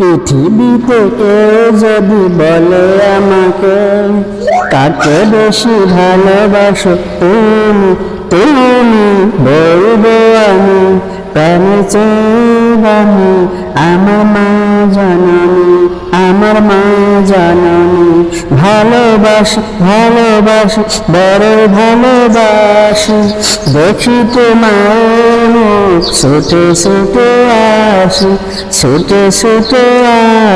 পৃথিবীতে কেউ যদি বলে আমাকে, কাকে বেশি ভালোবাসো তুমি? তুমি বলব আমি প্রাণের চেয়ে আমার মা জননী, আমার মা জননী। ভালোবাসি ভালোবাসি, বড় ভালোবাসি, দেখি তোমার ছুটে ছুটে আসি, ছুটে ছুটে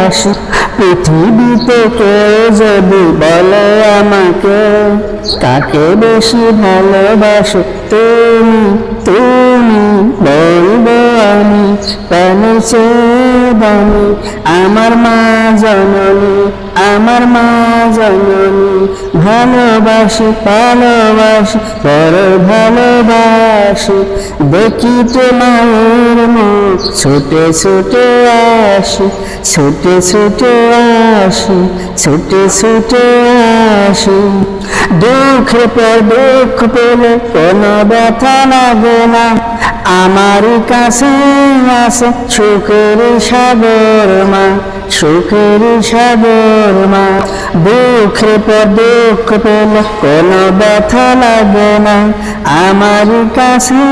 আসি। পৃথিবীতে কেউ যদি বলে আমাকে, কাকে বেশি ভালোবাসো? তুমি তুমি বলব আমি প্রাণের চেয়ে আমার মা জননী আমার মা জননী, ভালোবাসি ভালোবাসি, বড় ভালোবাসি। দেখি তোমার মুখ, ছুটে ছুটে আসি ছুটে ছুটে আসি ছুটে ছুটে আসি দুঃখ পর দুঃখ পেলে কোনো ব্যথা লাগে না। আমার কাছে আছে সুখের সাগর মা। সুখের সাগর মা, দুঃখের পর দুঃখ পেলে কোনো ব্যথা লাগে না। আমার কাছে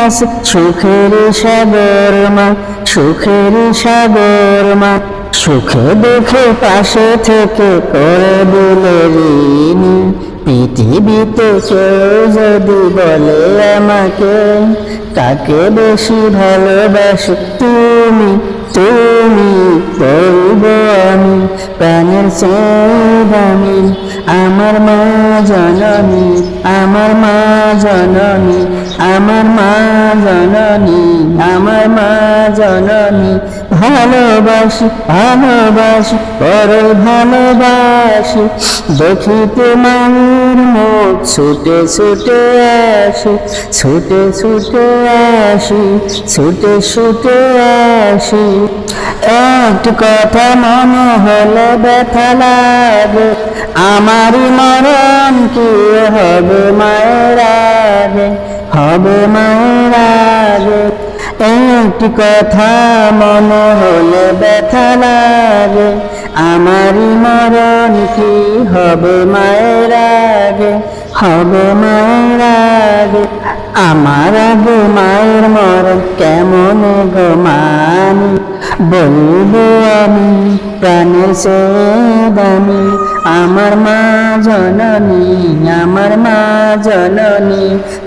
আছে সুখের সাগর মা, সুখের সাগর মা। সুখে দুঃখে পাশে থেকে করে দিলে ঋণী পৃথিবীতে কেউ যদি বলে আমাকে, কাকে বেশি ভালোবাস? তুমি তুমি বলব আমি প্রাণের দামি। আমার মা জননী, আমার মা জননী, আমার মা জননী, আমার মা জননী। ভালোবাসি ভালোবাসি বড় ভালোবাসি। দেখিতে মায়ের মুখ ছুটে ছুটে আসি, ছুটে ছুটে আসি, ছুটে ছুটে আসি। একটু কথা মনে হলে ব্যথা লাগে, আমারই মরণ কি হবে মায়ের আগে? হবে মায়ের আগে। একটি কথা মনে হলে ব্যথা লাগে, আমারই মরণ কি হবে মায়ের আগে হবে মায়ের আগে আমার আগে মায়ের মরণ কেমন গো মানি বলব আমি, প্রাণের সে দামি আমার মা জননী, আমার মা জননী।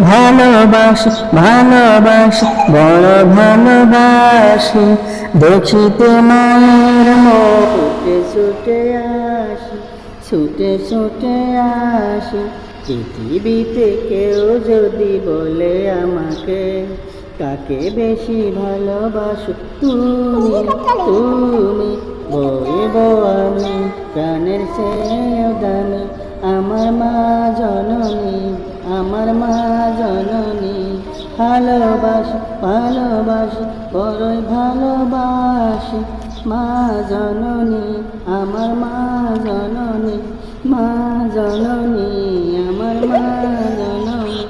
ভালোবাসি ভালোবাসি, বড় ভালোবাসি। দেখিতে মায়ের মুখে ছুটে আসি। ছুটে ছুটে আসি। পৃথিবীতে কেউ যদি বলে আমাকে, কাকে বেশি ভালোবাসো তুমি? তুমি বলব আমি প্রাণের চেয়েও দামি। আমার মা জননী, আমার মা জননী ভালোবাসি ভালোবাসি বড়ই ভালোবাসি। মা জননী আমার মা জননী মা জননী।